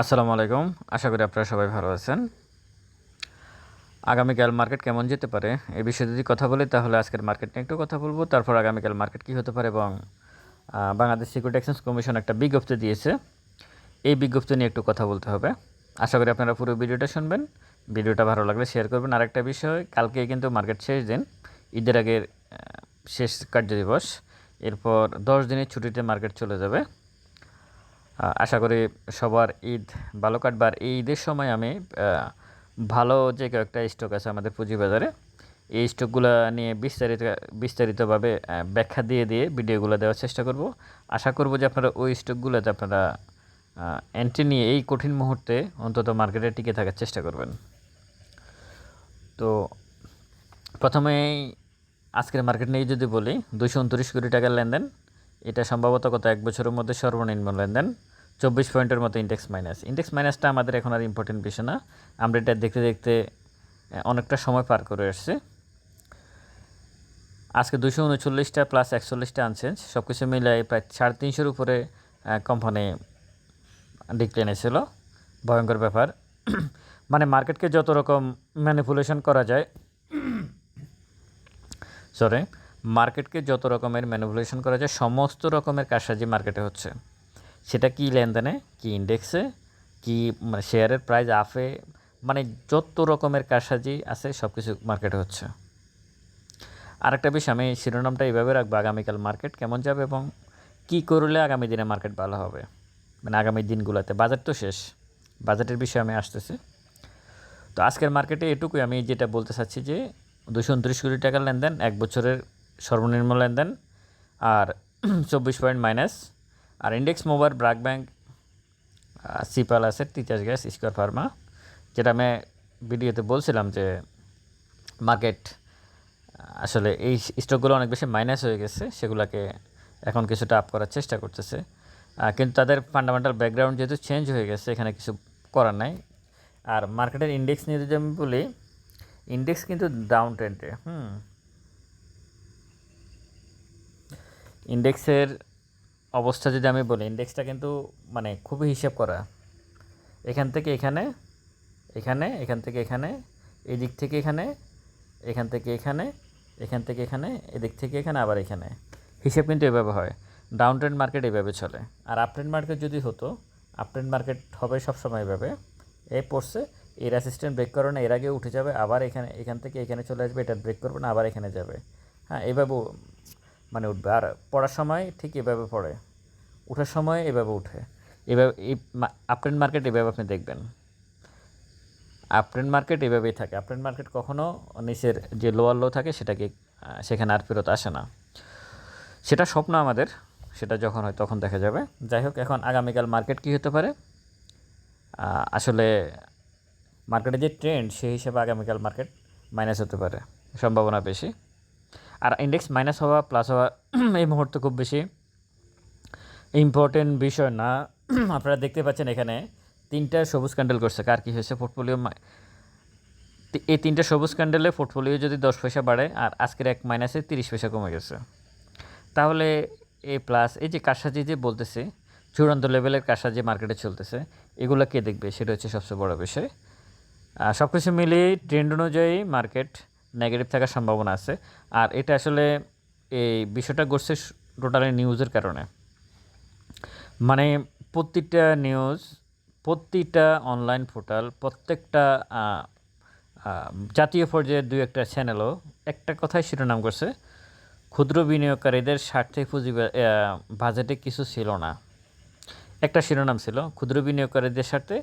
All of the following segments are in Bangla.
আসসালামু আলাইকুম। আশা করি আপনারা সবাই ভালো আছেন। আগামীকাল মার্কেট কেমন যেতে পারে এই বিষয়ে যদি কথা বলি, তাহলে আজকের মার্কেট নিয়ে একটু কথা বলব। তারপর আগামীকাল মার্কেট কী হতে পারে এবং বাংলাদেশ সিকিউরিটি এক্সচেঞ্জ কমিশন একটা বিজ্ঞপ্তি দিয়েছে। এই বিজ্ঞপ্তি নিয়ে একটু কথা বলতে হবে। আশা করি আপনারা পুরো ভিডিওটা শুনবেন। ভিডিওটা ভালো লাগলে শেয়ার করবেন। আরেকটা বিষয়, কালকে কিন্তু মার্কেট শেষ দিন। ঈদের আগের শেষ কার্যদিবস। এরপর দশ দিনের ছুটিতে মার্কেট চলে যাবে। আশা করি সবার ঈদ ভালো কাটবার। এই ঈদের সময় আমি ভালো যে কয়েকটা স্টক আছে আমাদের পুঁজিবাজারে, এই স্টকগুলো নিয়ে বিস্তারিত, বিস্তারিতভাবে ব্যাখ্যা দিয়ে দিয়ে ভিডিওগুলো দেওয়ার চেষ্টা করব। আশা করব যে আপনারা ওই স্টকগুলোতে আপনারা এন্ট্রি নিয়ে এই কঠিন মুহূর্তে অন্তত মার্কেটে টিকে থাকার চেষ্টা করবেন। তো প্রথমেই আজকের মার্কেট নিয়ে যদি বলি দুশো উনত্রিশ কোটি টাকার লেনদেন এটা সম্ভবত গত এক বছরের মধ্যে সর্বনিম্ন লেনদেন, চব্বিশ পয়েন্টের মতো ইন্ডেক্স মাইনাস ইন্ডেক্স মাইনাসটা আমাদের এখন আর ইম্পর্টেন্ট বিষয় না। আমরা এটা দেখতে দেখতে অনেকটা সময় পার করে আসছে। আজকে দুশো উনচল্লিশটা প্লাস একচল্লিশটা আনচেঞ্জ সব কিছু মিলিয়ে প্রায় সাড়ে তিনশোর উপরে কোম্পানি ডিক্লাইন ছিল ভয়ঙ্কর ব্যাপার। মানে মার্কেটকে যত রকম ম্যানিপুলেশন করা যায় সরি মার্কেটকে যত রকমের ম্যানিপুলেশন করা যায়, সমস্ত রকমের কারসাজি মার্কেটে হচ্ছে। সেটা কি লেনদেনে, কি ইন্ডেক্সে, কি মানে শেয়ারের প্রাইস আফে মানে যত রকমের কারসাজি আছে সব কিছু মার্কেটে হচ্ছে। আরেকটা বিষয়, আমি শিরোনামটা এইভাবে রাখব, আগামীকাল মার্কেট কেমন যাবে এবং কি করলে আগামী দিনে মার্কেট ভালো হবে। মানে আগামী দিনগুলোতে, বাজেট তো শেষ, বাজেটের বিষয়ে আমি আসতেছি। তো আজকের মার্কেটে এটুকুই, আমি যেটা বলতে চাচ্ছি যে দুশো উনত্রিশ কোটি টাকার লেনদেন এক বছরের সর্বনিম্ন লেনদেন আর চব্বিশ পয়েন্ট মাইনাস। আর ইন্ডেক্স মোবার ব্রাক ব্যাংক সিপাল আছে তিতাস গ্যাস, স্কোয়ার ফার্মা, যেটা আমি ভিডিওতে বলছিলাম যে মার্কেট আসলে এই স্টকগুলো অনেক বেশি মাইনাস হয়ে গেছে, সেগুলোকে এখন কিছুটা আপ করার চেষ্টা করতেছে। কিন্তু তাদের ফান্ডামেন্টাল ব্যাকগ্রাউন্ড যেহেতু চেঞ্জ হয়ে গেছে, এখানে কিছু করার নাই। আর মার্কেটের ইন্ডেক্স নিয়ে যদি আমি বলি ইন্ডেক্স কিন্তু ডাউন ট্রেন্ডে হুম। ইন্ডেক্সের অবস্থা যদি আমি বলি, ইন্ডেক্সটা কিন্তু মানে খুবই হিসাব করা। এখান থেকে এখানে এখানে, এখান থেকে এখানে, এদিক থেকে এখানে, এখান থেকে এখানে, এখান থেকে এখানে, এদিক থেকে এখানে, আবার এখানে। হিসেব কিন্তু এভাবে হয়। ডাউন ট্রেন্ড মার্কেট এভাবে চলে। আর আপ ট্রেন্ড মার্কেট যদি হতো আপ ট্রেন্ড মার্কেট হবে সবসময় এভাবে। এ পড়ছে, এর অ্যাসিস্ট্যান্ট ব্রেক করো না, এর আগে উঠে যাবে, আবার এখানে, এখান থেকে এখানে চলে আসবে, এটা ব্রেক করবে না, আবার এখানে যাবে। হ্যাঁ এভাবে মানে উঠবে। আর পড়ার সময় ঠিক এভাবে পড়ে। ওঠার সময় এভাবে উঠে। এভাবে, এই আপট্রেন্ড মার্কেট এভাবে আপনি দেখবেন। আপট্রেন্ড মার্কেট এভাবেই থাকে। আপট্রেন্ড মার্কেট কখনও নিচের যে লোয়ার লো থাকে সেটাকে সেখানে আর ফেরত আসে না। সেটা স্বপ্ন আমাদের। সেটা যখন হয় তখন দেখা যাবে। যাই হোক, এখন আগামীকাল মার্কেট কী হতে পারে? আসলে মার্কেটের যে ট্রেন্ড সেই হিসেবে আগামীকাল মার্কেট মাইনাস হতে পারে। সম্ভাবনা বেশি। আর ইন্ডেক্স মাইনাস হওয়া প্লাস হওয়া এই মুহূর্তে খুব বেশি ইম্পর্টেন্ট বিষয় না। আপনারা দেখতে পাচ্ছেন এখানে তিনটা সবুজ ক্যান্ডেল করছে। কার কী হয়েছে? পোর্টফোলিও এই তিনটা সবুজ ক্যান্ডেলে পোর্টফোলিও যদি দশ পয়সা বাড়ে আর আজকের এক মাইনাসে তিরিশ পয়সা কমে গেছে। তাহলে এ প্লাস এই যে কারসাজি যে বলতেছে, চূড়ান্ত লেভেলের কারসাজি মার্কেটে চলতেছে, এগুলো কে দেখবে? সেটা হচ্ছে সবচেয়ে বড় বিষয়। সব কিছু মিলিয়ে ট্রেন্ড অনুযায়ী মার্কেট নেগেটিভ থাকার সম্ভাবনা আছে। আর এটা আসলে এই বিষয়টা ঘটছে টোটালি নিউজের কারণে। মানে প্রতিটা নিউজ প্রতিটা অনলাইন পোর্টাল প্রত্যেকটা জাতীয় পর্যায়ের দুই একটা চ্যানেলও একটা কথাই শিরোনাম করছে, ক্ষুদ্র বিনিয়োগকারীদের স্বার্থে পুঁজি বাজেটে কিছু ছিল না। একটা শিরোনাম ছিল, ক্ষুদ্র বিনিয়োগকারীদের স্বার্থে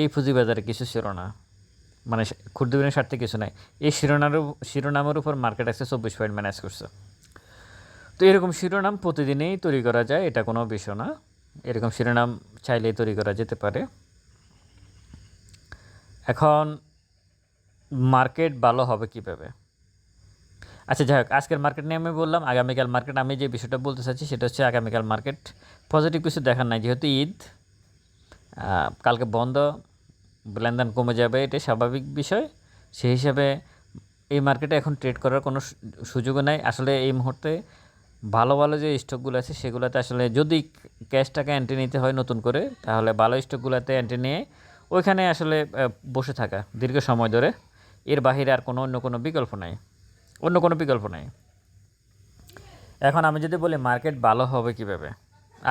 এই পুঁজিবাজারে কিছু ছিল না। মানে সে- ক্ষুদ্র বিনিয়োগের স্বার্থে কিছু নাই। এই শিরোনামের শিরোনামের উপর মার্কেট আছে চব্বিশ পয়েন্ট ম্যানেজ করছে। তো এরকম শিরোনাম প্রতিদিনই তৈরি করা যায়, এটা কোনো বিষয় না। এরকম শিরোনাম চাইলেই তৈরি করা যেতে পারে। এখন মার্কেট ভালো হবে কীভাবে? আচ্ছা যাই হোক, আজকের মার্কেট নিয়ে আমি বললাম, আগামীকাল মার্কেট আমি যে বিষয়টা বলতে চাচ্ছি সেটা হচ্ছে আগামীকাল মার্কেট পজিটিভ কিছু দেখার নাই। যেহেতু ঈদ কালকে বন্ধ লেনদেন কমে যাবে এটা স্বাভাবিক বিষয়। সেই হিসাবে এই মার্কেটে এখন ট্রেড করার কোনো সুযোগও নাই। আসলে এই মুহূর্তে ভালো ভালো যে স্টকগুলো আছে, সেগুলোতে আসলে যদি ক্যাশ টাকা এন্ট্রি নিতে হয় নতুন করে, তাহলে ভালো স্টকগুলোতে এন্ট্রি নিয়ে ওইখানে আসলে বসে থাকা দীর্ঘ সময় ধরে। এর বাহিরে আর কোনো, অন্য কোনো বিকল্প নাই। অন্য কোনো বিকল্প নাই। এখন আমি যদি বলি মার্কেট ভালো হবে কীভাবে?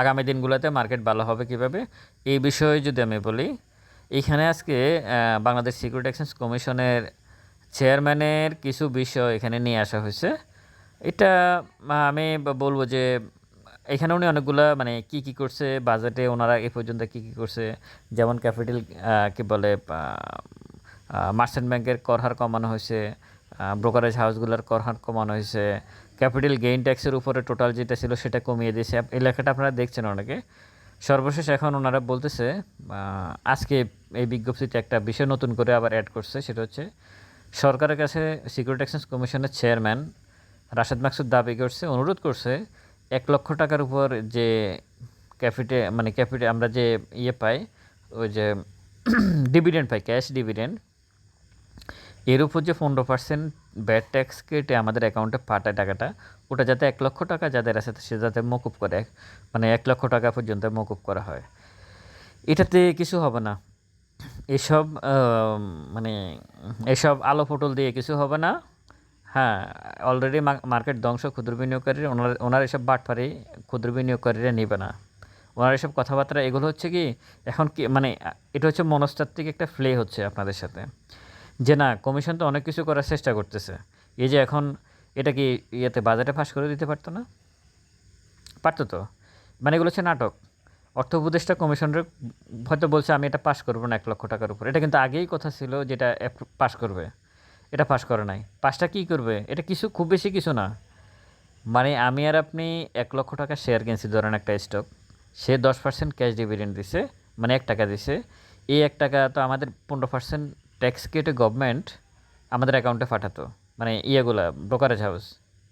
আগামী দিনগুলোতে মার্কেট ভালো হবে কীভাবে? এই বিষয়ে যদি আমি বলি এখানে আজকে বাংলাদেশ সিকিউরিটি এক্সচেঞ্জ কমিশনের চেয়ারম্যানের কিছু বিষয় এখানে নিয়ে আসা হয়েছে। এটা আমি বলব যে, এখানে উনি অনেকগুলা মানে কি কি করছে বাজেটে ওনারা এ পর্যন্ত কি কি করছে, যেমন ক্যাপিটাল কি বলে মার্চেন্ট ব্যাংকের কর হার কমানো হয়েছে ব্রোকারেজ হাউসগুলোর কর হার কমানো হয়েছে ক্যাপিটাল গেইন ট্যাক্সের উপরে টোটাল যেটা ছিল সেটা কমিয়ে দিয়েছে। এই লেখাটা আপনারা দেখছেন অনেকে। সর্বশেষ এখন ওনারা বলতেছে আজকে এই বিজ্ঞপ্তিতে একটা বিষয় নতুন করে আবার অ্যাড করছে, সেটা হচ্ছে সরকারের কাছে সিকিউরিটি এক্সচেঞ্জ কমিশনের চেয়ারম্যান রাশেদ মাকসুদ দাবি করছে, অনুরোধ করছে এক লক্ষ টাকার উপর যে ক্যাপিটে মানে ক্যাপিটে আমরা যে ইয়ে পাই, ওই যে ডিভিডেন্ড পাই ক্যাশ ডিভিডেন্ড এর উপর যে পনেরো পার্সেন্ট ব্যাড ট্যাক্স কেটে আমাদের অ্যাকাউন্টে পাঠায় টাকাটা, ওটা যাতে এক লক্ষ টাকা যাদের আছে সে যাতে মকুব করে মানে এক লক্ষ টাকা পর্যন্ত মকুব করা হয়। এটাতে কিছু হবে না। এসব মানে এসব আলো পটল দিয়ে কিছু হবে না। হ্যাঁ অলরেডি মার্কেট ধ্বংস, ক্ষুদ্র বিনিয়োগকারীরা, ওনার ওনার এসব বাটপারি ক্ষুদ্র বিনিয়োগকারীরা নেবে না। ওনার এসব কথাবার্তা, এগুলো হচ্ছে কি, এখন কি মানে এটা হচ্ছে মনস্তাত্ত্বিক একটা প্লে হচ্ছে আপনাদের সাথে। যে না কমিশন তো অনেক কিছু করার চেষ্টা করতেছে। এই যে এখন এটা কি ইয়েতে বাজারে ফাঁস করে দিতে পারতো না? পারতো তো। মানে এগুলো হচ্ছে নাটক। অর্থ উপদেষ্টা কমিশনের হয়তো বলছে, আমি এটা পাশ করব না এক লক্ষ টাকার উপর। এটা কিন্তু আগেই কথা ছিল যেটা পাশ করবে। এটা পাশ করে নাই। পাশটা কী করবে? এটা কিছু, খুব বেশি কিছু না। মানে আমি আর আপনি এক লক্ষ টাকা শেয়ার কিনছি, ধরেন একটা স্টক সে দশ পার্সেন্ট ক্যাশ ডিভিডেন্ড দিছে মানে এক টাকা দিছে। এই এক টাকা তো আমাদের পনেরো পার্সেন্ট ট্যাক্স কেটে গভর্নমেন্ট আমাদের অ্যাকাউন্টে পাঠাতো। মানে ইয়েগুলা ব্রোকারেজ হাউস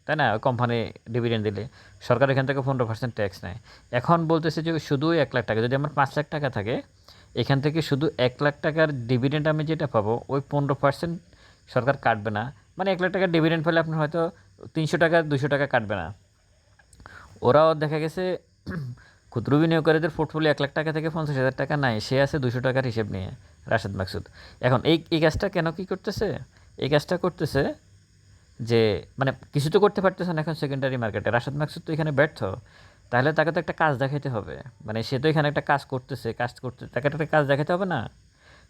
তাই না? কোম্পানি ডিভিডেন্ড দিলে। সরকার এখান থেকে পনেরো পার্সেন্ট ট্যাক্স নেয়। এখন বলতেছে যে শুধু এক লাখ টাকা, যদি আমার পাঁচ লাখ টাকা থাকে, এখান থেকে শুধু এক লাখ টাকার ডিভিডেন্ড আমি যেটা পাবো, ওই পনেরো পার্সেন্ট সরকার কাটবে না। মানে এক লাখ টাকার ডিভিডেন্ড পেলে আপনার হয়তো তিনশো টাকা দুশো টাকা কাটবে না। ওরাও দেখা গেছে ক্ষুদ্র বিনিয়োগকারীদের পোর্টফোলিও এক লাখ টাকা থেকে পঞ্চাশ হাজার টাকা নাই, সে আছে দুশো টাকার হিসেব নিয়ে। রাশেদ মাকসুদ। এখন এই এই কাজটা কেন কী করতেছে? এই কাজটা করতেছে যে মানে কিছু তো করতে পারতেছে না এখন সেকেন্ডারি মার্কেটে রাশেদ মাকসুদ তো এখানে ব্যর্থ। তাহলে তাকে তো একটা কাজ দেখাতে হবে। মানে সে তো এখানে একটা কাজ করতেছে, কাজ করতে তাকে একটা কাজ দেখাতে হবে না?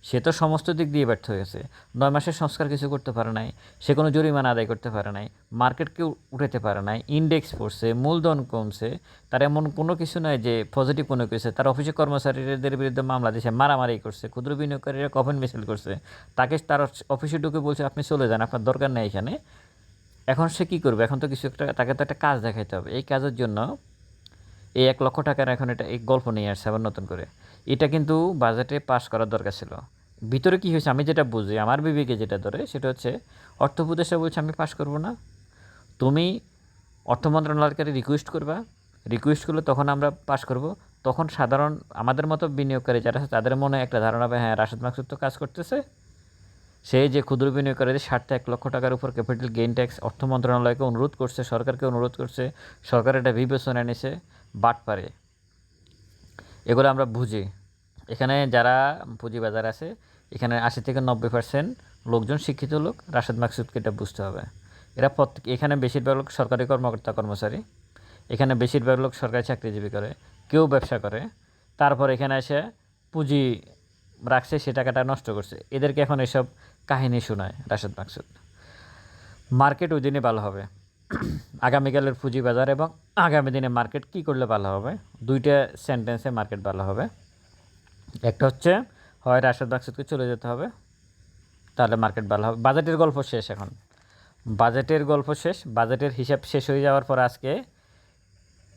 সে তো সমস্ত দিক দিয়ে ব্যর্থ হয়েছে নয় মাসের সংস্কার কিছু করতে পারে নাই, সে কোনো জরিমানা আদায় করতে পারে নাই মার্কেটকে উঠাতে পারে নাই ইন্ডেক্স পড়ছে, মূলধন কমছে, তার এমন কোনো কিছু নয় যে পজিটিভ কোনো কিছু তার অফিসে কর্মচারীদের বিরুদ্ধে মামলা দিয়েছে মারামারি করছে, ক্ষুদ্র বিনিয়োগকারীরা কফেন মিছিল করছে। তাকে তার অফিসে ঢুকে বলছে, আপনি চলে যান, আপনার দরকার নেই এখানে। এখন সে কী করবে? এখন তো কিছু একটা, তাকে তো একটা কাজ দেখাইতে হবে। এই কাজের জন্য এই এক লক্ষ টাকার এখন এটা এই গল্প নিয়ে আসছে আবার নতুন করে। এটা কিন্তু বাজেটে পাস করার দরকার ছিল। ভিতরে কি হয়েছে? আমি যেটা বুঝি, আমার বিবেকে যেটা ধরে, সেটা হচ্ছে অর্থ উপদেষ্টা বলছে, আমি পাস করব না। তুমি অর্থ মন্ত্রণালয়কে রিকোয়েস্ট করবা। রিকোয়েস্ট করলে তখন আমরা পাস করব। তখন সাধারণ, আমাদের মতো বিনিয়োগকারী যারা আছে, তাদের মনে একটা ধারণা হবে হ্যাঁ রাশেদ মাকসুদ তো কাজ করতেছে। সে যে ক্ষুদ্র বিনিয়োগকারীদের স্বার্থে এক লক্ষ টাকার উপর ক্যাপিটাল গেইন ট্যাক্স অর্থ মন্ত্রণালয়কে অনুরোধ করছে, সরকারকে অনুরোধ করছে, সরকার এটা বিবেচনা নিছে, বাট পারে। এগুলো আমরা বুঝি। এখানে যারা পুঁজিবাজার আছে, এখানে আশি থেকে নব্বই পার্সেন্ট লোকজন শিক্ষিত লোক রাশেদ মাকসুদকে এটা বুঝতে হবে। এরা প্রত্যেক এখানে বেশিরভাগ লোক সরকারি কর্মকর্তা, কর্মচারী। এখানে বেশিরভাগ লোক সরকারি চাকরিজীবী করে, কেউ ব্যবসা করে। তারপর এখানে এসে পুঁজি রাখছে, সে টাকাটা নষ্ট করছে। এদেরকে এখন এসব কাহিনী শোনায় রাশেদ মাকসুদ। মার্কেট ওই দিনই ভালো হবে। আগামীকালের পুঁজি বাজার এবং আগামী দিনে মার্কেট কি করলে ভালো হবে? দুইটা সেন্টেন্সে মার্কেট ভালো হবে। একটা হচ্ছে হয় রাশেদ মাকসুদকে চলে যেতে হবে। তাহলে মার্কেট ভালো হবে। বাজেটের গল্প শেষ এখন। বাজেটের গল্প শেষ। বাজেটের হিসাব শেষ হয়ে যাওয়ার পর আজকে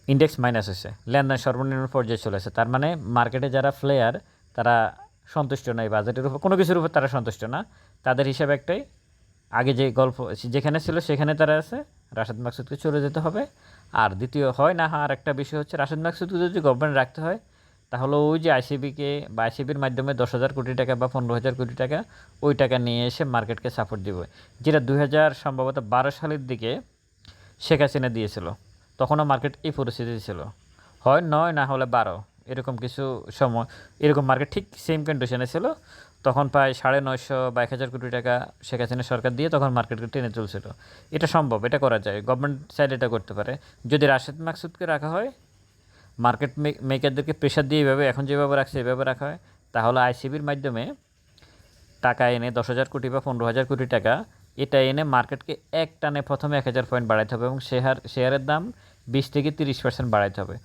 ইন্ডেক্স মাইনাস হয়েছে। লেনদেন সর্বনিম্ন পর্যায়ে চলেছে। তার মানে মার্কেটে যারা প্লেয়ার তারা সন্তুষ্ট নয় বাজেটের উপর। কোনো কিছুর উপর তারা সন্তুষ্ট না। তাদের হিসাব একটাই, আগে যে গল্প, যেখানে ছিল সেখানে তারা আছে। রাশেদ মাকসুদকে চলে যেতে হবে। আর দ্বিতীয় হয় না, আর একটা বিষয় হচ্ছে রাশেদ মাকসুদকে যদি গভর্নমেন্ট রাখতে হয় তাহলে ওই যে আইসিবিকে বা আইসিবির মাধ্যমে দশ হাজার কোটি টাকা বা পনেরো হাজার কোটি টাকা, ওই টাকা নিয়ে এসে মার্কেটকে সাপোর্ট দিবে। যেটা দুই হাজার সম্ভবত বারো সালের দিকে শেখ হাসিনা দিয়েছিল। তখনও মার্কেট এই পরিস্থিতি ছিল। হয় নয়, না হলে বারো, এরকম কিছু সময়, এরকম মার্কেট ঠিক সেম কন্ডিশনে ছিল। তখন প্রায় সাড়ে নয়শো বা এক হাজার কোটি টাকা শেখ হাসিনা সরকার দিয়ে তখন মার্কেটকে টেনে তুলছিল। এটা সম্ভব, এটা করা যায়। গভর্নমেন্ট চাইলে এটা করতে পারে। যদি রাশেদ মাকসুদকে রাখা হয় মার্কেট মেকারদেরকে প্রেশার দিয়ে এভাবে, এখন যেভাবে রাখছে, এভাবে রাখা হয়। তাহলে আইসিবির মাধ্যমে টাকা এনে দশ হাজার কোটি বা পনেরো হাজার কোটি টাকা, এটা এনে মার্কেটকে এক টানে প্রথমে এক হাজার পয়েন্ট বাড়াইতে হবে এবং শেয়ার শেয়ারের দাম বিশ থেকে তিরিশ পার্সেন্ট বাড়াইতে হবে।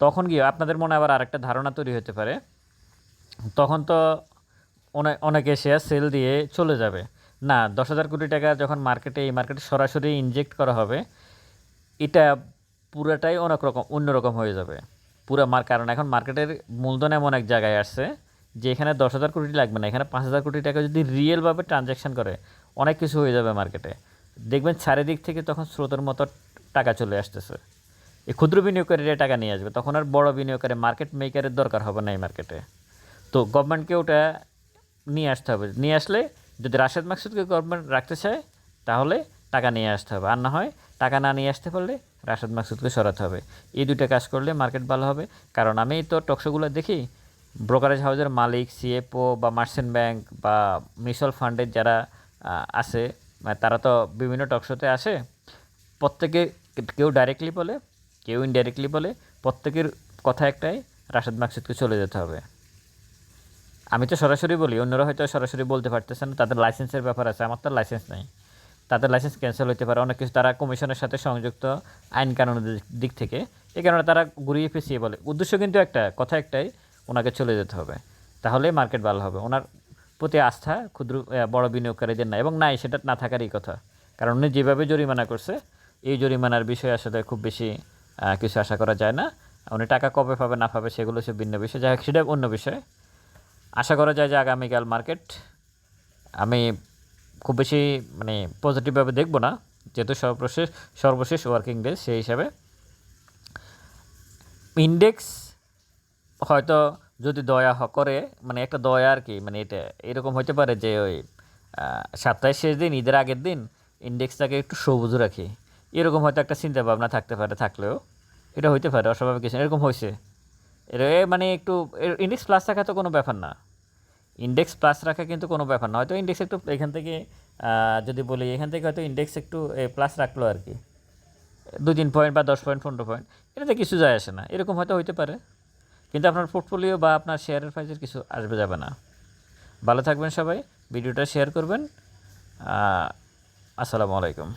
তখন গিয়ে আপনাদের মনে আবার আরেকটা ধারণা তৈরি হতে পারে। তখন তো অনেক শেয়ার সেল দিয়ে চলে যাবে। না, দশ হাজার কোটি টাকা যখন মার্কেটে এই মার্কেটে সরাসরি ইনজেক্ট করা হবে, এটা পুরাটাই অনেক রকম অন্যরকম হয়ে যাবে। পুরো মার, কারণ এখন মার্কেটের মূলধন এমন এক জায়গায় আসছে যে এখানে দশ হাজার কোটি লাগবে না, এখানে পাঁচ হাজার কোটি টাকা যদি রিয়েলভাবে ট্রানজ্যাকশন করে, অনেক কিছু হয়ে যাবে মার্কেটে। দেখবেন চারিদিক থেকে তখন স্রোতের মতো টাকা চলে আসতেছে। এই ক্ষুদ্র বিনিয়োগকারীরা টাকা নিয়ে আসবে, তখন আর বড় বিনিয়োগকারী মার্কেট মেকারের দরকার হবে না এই মার্কেটে তো গভর্নমেন্টকে ওটা নিয়ে আসতে হবে। নিয়ে আসলে যদি রাশেদ মাকসুদকে গভর্নমেন্ট রাখতে চায়, তাহলে টাকা নিয়ে আসতে হবে। আর না হয় টাকা না নিয়ে আসতে পারলে রাশেদ মাকসুদকে সরাতে হবে। এই দুটো কাজ করলে মার্কেট ভালো হবে। কারণ আমি তো টকশোগুলো দেখি, ব্রোকারেজ হাউসের মালিক, সিএফও বা মার্চেন্ট ব্যাংক বা মিউচুয়াল ফান্ডের যারা আছে মানে তারা তো বিভিন্ন টকশোতে আসে। প্রত্যেকে কেউ ডাইরেক্টলি বলে, কেউ ইনডাইরেক্টলি বলে, প্রত্যেকের কথা একটাই, রাশেদ মাকসুদকে চলে যেতে হবে। আমি তো সরাসরি বলি, অন্যরা হয়তো সরাসরি বলতে পারতেছে না, তাদের লাইসেন্সের ব্যাপার আছে, আমার তো লাইসেন্স নেই। তাদের লাইসেন্স ক্যান্সেল হতে পারে। অনেক কিছু তারা কমিশনের সাথে সংযুক্ত আইন কানুনের দিক- থেকে। এই কারণে তারা ঘুরিয়ে পেঁচিয়ে বলে। উদ্দেশ্য কিন্তু একটা, কথা একটাই, ওনাকে চলে যেতে হবে। তাহলে মার্কেট ভালো হবে। ওনার প্রতি আস্থা ক্ষুদ্র বড় বিনিয়োগকারীদের না এবং নাই, সেটা না থাকারই কথা। কারণ উনি যেভাবে জরিমানা করছে, এই জরিমানার বিষয়ে আসলে খুব বেশি কিছু আশা করা যায় না। উনি টাকা কবে পাবে, না পাবে, সেগুলো সব ভিন্ন বিষয়। যাই হোক, সেটা অন্য বিষয়। আশা করা যায় যে আগামীকাল মার্কেট আমি খুব বেশি মানে পজিটিভভাবে দেখব না। যেহেতু সর্বশেষ সর্বশেষ ওয়ার্কিং ডে সেই হিসাবে। ইন্ডেক্স হয়তো যদি দয়া করে মানে একটা দয়া আর কি মানে এটা এরকম হতে পারে যে ওই সপ্তাহের শেষ দিন, ঈদের আগের দিন ইন্ডেক্সটাকে একটু সবুজ রাখি। এরকম হয়তো একটা চিন্তা ভাবনা থাকতে পারে, থাকলেও। এটা হইতে পারে, অস্বাভাবিক কিছু। এরকম হয়েছে এর মানে একটু ইন্ডেক্স প্লাস রাখা তো কোনো ব্যাপার না। ইন্ডেক্স প্লাস রাখা কিন্তু কোনো ব্যাপার না। হয়তো ইন্ডেক্স একটু এখান থেকে যদি বলি, এখান থেকে হয়তো ইন্ডেক্স একটু প্লাস রাখল আর কি। দু তিন পয়েন্ট বা দশ পয়েন্ট পনেরো পয়েন্ট এটাতে কিছু যায় আসে না। এরকম হয়তো হইতে পারে। কিন্তু আপনার পোর্টফোলিও বা আপনার শেয়ারের প্রাইসের কিছু আসবে যাবে না। ভালো থাকবেন সবাই। ভিডিওটা শেয়ার করবেন। আসসালামু আলাইকুম।